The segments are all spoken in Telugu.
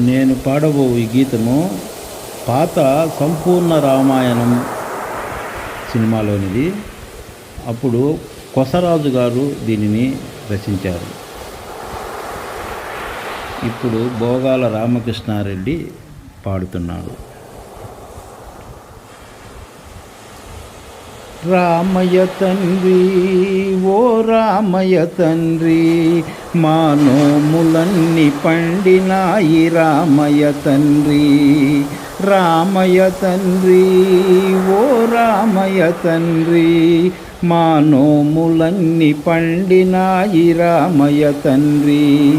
నేను పాడబో ఈ గీతము పాత సంపూర్ణ రామాయణం సినిమాలోనిది. అప్పుడు కొసరాజు గారు దీనిని రచించారు. ఇప్పుడు భోగాల రామకృష్ణారెడ్డి పాడుతున్నాడు. రామయ తండ్రి ఓ రామయ తండ్రి మానోములన్నీ పండినాయి రామయ తండ్రి. రామయ తండ్రి ఓ రామయ తండ్రి మానోములన్నీ పండినాయి రామయ తండ్రి.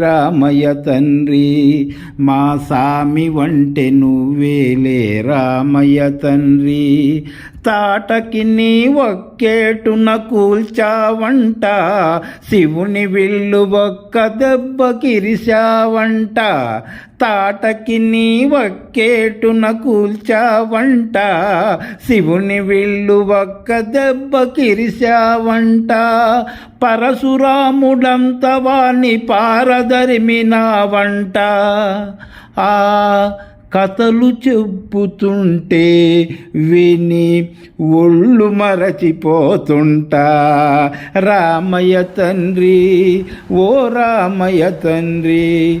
రామయ్య తండ్రి మా సామి వంటె నువ్వేలే రామయ్య తండ్రి. తాటకి నీ ఒక్కేటున కూల్చావంట శివుని విల్లు ఒక్క దెబ్బకిరిశావంట తాటకి నీ ఒక్కేటున కూల్చావంట. శివుని విల్లు ఒక్క దెబ్బకిరిశావంట పరశురాముడంత వాణ్ణి పారదరిమినావంట. ఆ కథలు చెప్పుతుంటే విని ఒళ్ళు మరచిపోతుంటా. రామయ్య తండ్రి ఓ రామయ్య తండ్రి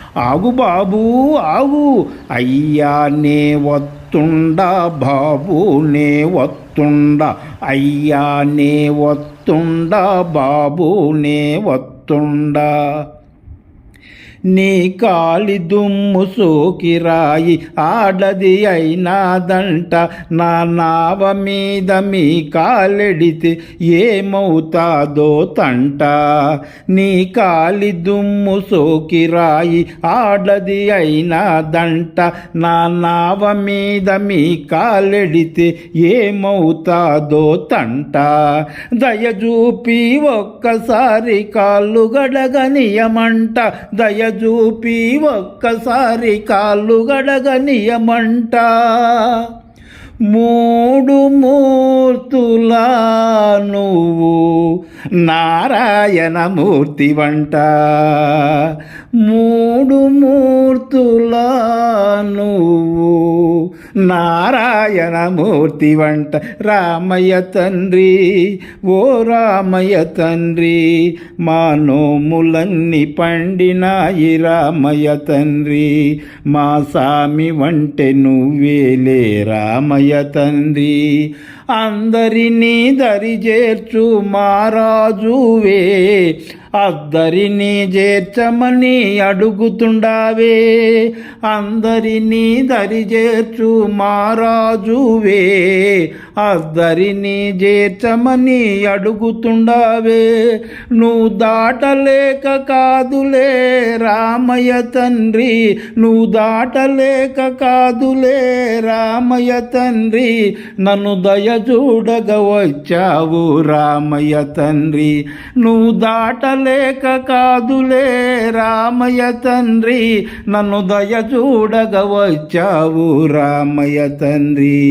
ఆగు బాబు ఆగు. అయ్యా నే వత్తుండ బాబు నే వత్తుండ. అయ్యా నే వత్తుండ బాబు నే వత్తుండ. నీ కాలి దుమ్ము సోకిరాయి ఆడది అయినాదంట. నా నావ మీద మీ కాలెడితే ఏమవుతాదో తంట. నీ కాలి దుమ్ము సోకిరాయి ఆడది అయినాదంట. నా నావ మీద మీ కాలెడితే ఏమవుతాదో తంట. దయచూపి ఒక్కసారి కాళ్ళు గడగనియమంట. దయ చూపి ఒక్కసారి కాళ్ళు గడగనియమంట. మూడు మూర్తులా నువ్వు నారాయణ మూర్తి వంట. మూడు మూర్తులా నువ్వు నారాయణ మూర్తి వంట రామయ్య తండ్రి ఓ రామయ్య తండ్రి మా నోములన్నీ పండినాయి రామయ్య తండ్రి మా సామి వంటే నువ్వేలే రామయ్య తండ్రి. అందరినీ దరి చేర్చు మారాజువే అద్దరినీ చేర్చమని అడుగుతుండావే. అందరినీ దరిచేర్చు మారాజువే. అద్దరినీ చేర్చమని అడుగుతుండావే. నువ్వు దాటలేక కాదులే రామయ్య తండ్రి. నువ్వు దాటలేక కాదులే రామయ్య తండ్రి. నన్ను దయ చూడగ వచ్చావు రామయ్య తండ్రి. నువ్వు లేక కాదులే రామయ్య తండ్రి నన్ను దయ చూడగ వచ్చావు రామయ్య తండ్రి.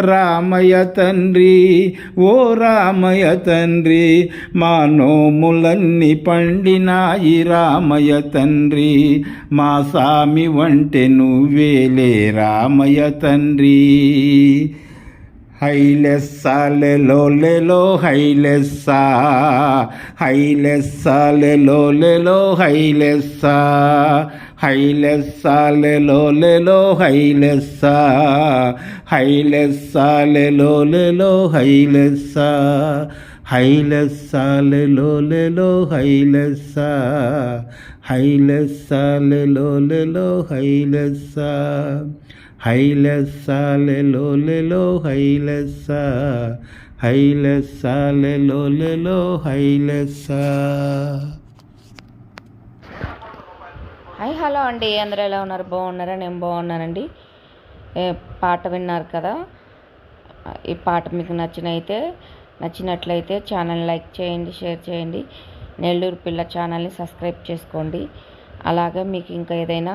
రామయ్య తండ్రి ఓ రామయ్య తండ్రి మా నోములన్నీ పండినాయి రామయ్య తండ్రి. మా సామి వంటే నువ్వేలే రామయ్య తండ్రి. హైలెస్సాలెలో లెలో హైలెస్సా హైలెస్సాలెలో లెలో హైలెస్సా హైలెస్సాలెలో లెలో హైలెస్సా హైలెస్సాలెలో లెలో హైలెస్సా హైలెస్సాలెలోలెలో హైలెస్సా హైలెస్సాలెలో లెలో హైలెస్సా హైలెస్సాలెలోలెలో హైలెస్సా హైలెస్సాలెలో లెలో హైలెస్సా. హాయ్ హలో అండి. అందరూ ఎలా ఉన్నారు? బాగున్నారా? నేను బాగున్నానండి. ఏ, పాట విన్నారు కదా? ఈ పాట మీకు నచ్చినైతే నచ్చినట్లయితే ఛానల్ లైక్ చేయండి షేర్ చేయండి. నెల్లూరు పిల్ల ఛానల్ని సబ్స్క్రైబ్ చేసుకోండి. అలాగే మీకు ఇంకా ఏదైనా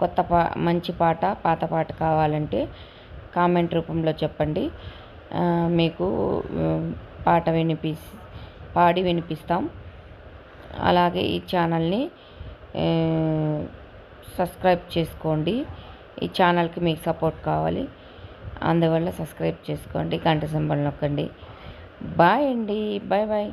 కొత్త పా మంచి పాట పాత పాట కావాలంటే కామెంట్ రూపంలో చెప్పండి. మీకు పాట వినిపి పాడి వినిపిస్తాం. అలాగే ఈ ఛానల్ని సబ్స్క్రైబ్ చేసుకోండి. ఈ ఛానల్కి మీకు సపోర్ట్ కావాలి. అందువల్ల సబ్స్క్రైబ్ చేసుకోండి గంట సింబల్ నొక్కండి. బాయ్ అండి బాయ్ బాయ్.